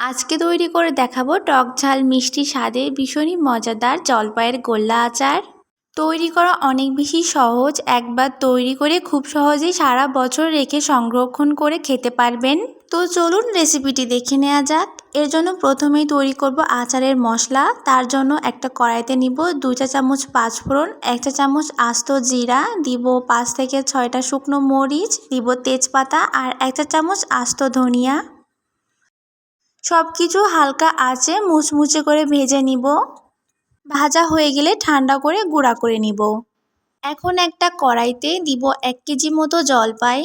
আজকে তৈরি করে দেখাবো টক ঝাল মিষ্টি স্বাদে ভীষণই মজাদার জলপাইয়ের গোল্লা আচার। তৈরি করা অনেক বেশি সহজ, একবার তৈরি করে খুব সহজেই সারা বছর রেখে সংরক্ষণ করে খেতে পারবেন। তো চলুন রেসিপিটি দেখে নেওয়া যাক। এর জন্য প্রথমেই তৈরি করব আচারের মশলা। তার জন্য একটা কড়াইতে নিব দু চা চামচ পাঁচফোড়ন, এক চা চামচ আস্ত জিরা, দিব পাঁচ থেকে ছয়টা শুকনো মরিচ, দিব তেজপাতা আর এক চা চামচ আস্ত ধনিয়া। সব কিছু হালকা আঁচে মুচমুচে করে ভেজে নিব। ভাজা হয়ে গেলে ঠান্ডা করে গুঁড়া করে নিব। এখন একটা কড়াইতে দিব এক কেজি মতো জলপাই,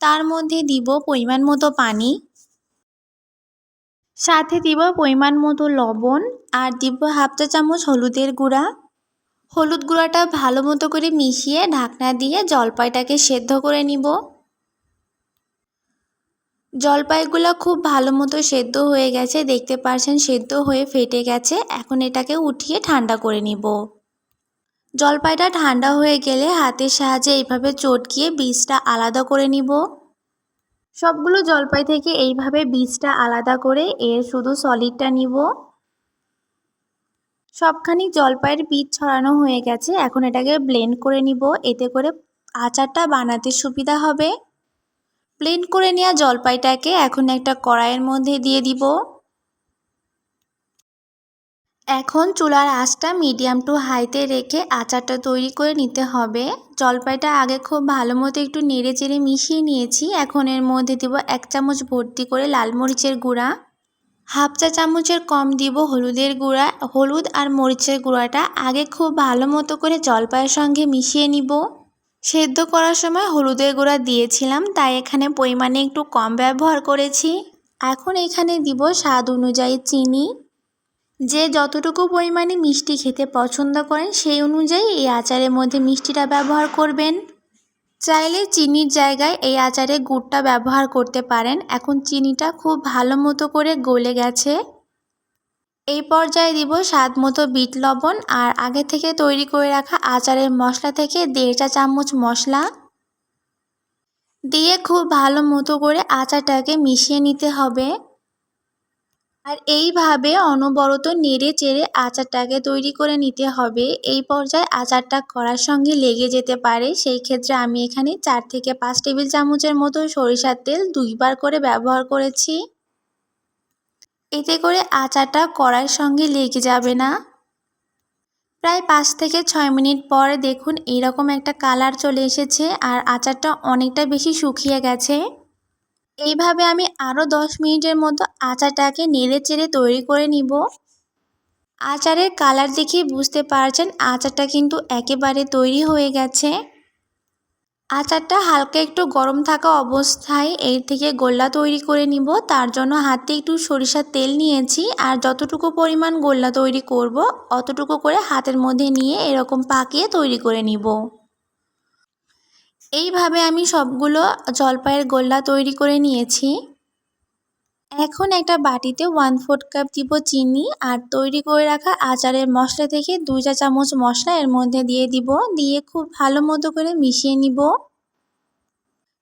তার মধ্যে দিব পরিমাণ মতো পানি, সাথে দিব পরিমাণ মতো লবণ আর দিব হাফ চা চামচ হলুদের গুঁড়া। হলুদ গুঁড়াটা ভালো মতো করে মিশিয়ে ঢাকনা দিয়ে জলপাইটাকে সেদ্ধ করে নিব। জলপাইগুলো খুব ভালো মতো সেদ্ধ হয়ে গেছে, দেখতে পারছেন সেদ্ধ হয়ে ফেটে গেছে। এখন এটাকে উঠিয়ে ঠান্ডা করে নিব। জলপাইটা ঠান্ডা হয়ে গেলে হাতের সাহায্যে এইভাবে চটকিয়ে বীজটা আলাদা করে নিব। সবগুলো জলপাই থেকে এইভাবে বীজটা আলাদা করে এর শুধু সলিডটা নিব। সবখানি জলপাইয়ের বীজ ছড়ানো হয়ে গেছে, এখন এটাকে ব্লেন্ড করে নিব। এতে করে আচারটা বানাতে সুবিধা হবে। ব্লেন্ড করে নেওয়া জলপাইটাকে এখন একটা কড়াইয়ের মধ্যে দিয়ে দিব। এখন চুলার আঁচটা মিডিয়াম টু হাইতে রেখে আচারটা তৈরি করে নিতে হবে। জলপাইটা আগে খুব ভালো মতো একটু নেড়ে চেড়ে মিশিয়ে নিয়েছি। এখন এর মধ্যে দিব এক চামচ ভর্তি করে লাল মরিচের গুঁড়া। হাফ চা চামচের কম দিব হলুদের গুঁড়া। হলুদ আর মরিচের গুঁড়াটা আগে খুব ভালো মতো করে জলপাইয়ের সঙ্গে মিশিয়ে নিব। সেদ্ধ করার সময় হলুদের গুঁড়া দিয়েছিলাম, তাই এখানে পরিমাণে একটু কম ব্যবহার করেছি। এখন এখানে দিব স্বাদ অনুযায়ী চিনি। যে যতটুকু পরিমাণে মিষ্টি খেতে পছন্দ করেন, সেই অনুযায়ী এই আচারের মধ্যে মিষ্টিটা ব্যবহার করবেন। চাইলে চিনির জায়গায় এই আচারে গুড়টা ব্যবহার করতে পারেন। এখন চিনিটা খুব ভালো মতো করে গলে গেছে। এই পর্যায়ে দিব স্বাদ মতো বিট লবণ আর আগে থেকে তৈরি করে রাখা আচারের মশলা থেকে দেড় চা চামচ মশলা। দিয়ে খুব ভালো মতো করে আচারটাকে মিশিয়ে নিতে হবে। আর এইভাবে অনবরত নেড়ে চেড়ে আচারটাকে তৈরি করে নিতে হবে। এই পর্যায়ে আচারটা করার সঙ্গে লেগে যেতে পারে। সেই ক্ষেত্রে আমি এখানে চার থেকে পাঁচ টেবিল চামচের মতো সরিষার তেল দুইবার করে ব্যবহার করেছি। এতে করে আচারটা কড়াইয়ের সঙ্গে লেগে যাবে না। প্রায় পাঁচ থেকে ছয় মিনিট পরে দেখুন এরকম একটা কালার চলে এসেছে আর আচারটা অনেকটা বেশি শুকিয়ে গেছে। এইভাবে আমি আরও দশ মিনিটের মতো আচারটাকে নেড়ে চেড়ে তৈরি করে নিব। আচারের কালার দেখে বুঝতে পারছেন আচারটা কিন্তু একেবারে তৈরি হয়ে গেছে। আচারটা হালকা একটু গরম থাকা অবস্থায় এর থেকে গোল্লা তৈরি করে নিব। তার জন্য হাতে একটু সরিষার তেল নিয়েছি আর যতটুকু পরিমাণ গোল্লা তৈরি করব, অতটুকু করে হাতের মধ্যে নিয়ে এরকম পাকিয়ে তৈরি করে নিব। এইভাবে আমি সবগুলো জলপাইয়ের গোল্লা তৈরি করে নিয়েছি। এখন একটা বাটিতে ওয়ান ফোর্থ কাপ দিব চিনি আর তৈরি করে রাখা আচারের মশলা থেকে দুই চা চামচ মশলা এর মধ্যে দিয়ে দিব, দিয়ে খুব ভালো মতো করে মিশিয়ে নিব।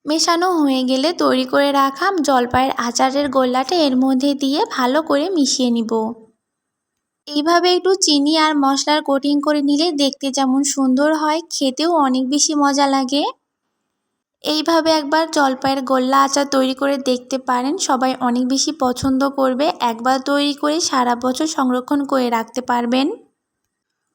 মেশানো হয়ে গেলে তৈরি করে রাখা জলপাইয়ের আচারের গোল্লাটা এর মধ্যে দিয়ে ভালো করে মিশিয়ে নিব। এইভাবে একটু চিনি আর মশলার কোটিং করে নিলে দেখতে যেমন সুন্দর হয়, খেতেও অনেক বেশি মজা লাগে। এইভাবে একবার জলপাইয়ের গোল্লা আচার তৈরি করে দেখতে পারেন। সবাই অনেক বেশি পছন্দ করবে। একবার তৈরি করে সারা বছর সংরক্ষণ করে রাখতে পারবেন।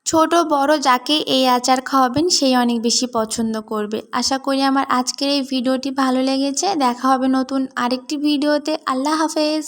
ছোট, বড় যাকে এই আচার খাওয়াবেন, সেই অনেক বেশি পছন্দ করবে। আশা করি আমার আজকের এই ভিডিওটি ভালো লেগেছে। দেখা হবে নতুন আরেকটি ভিডিওতে। আল্লাহ হাফেজ।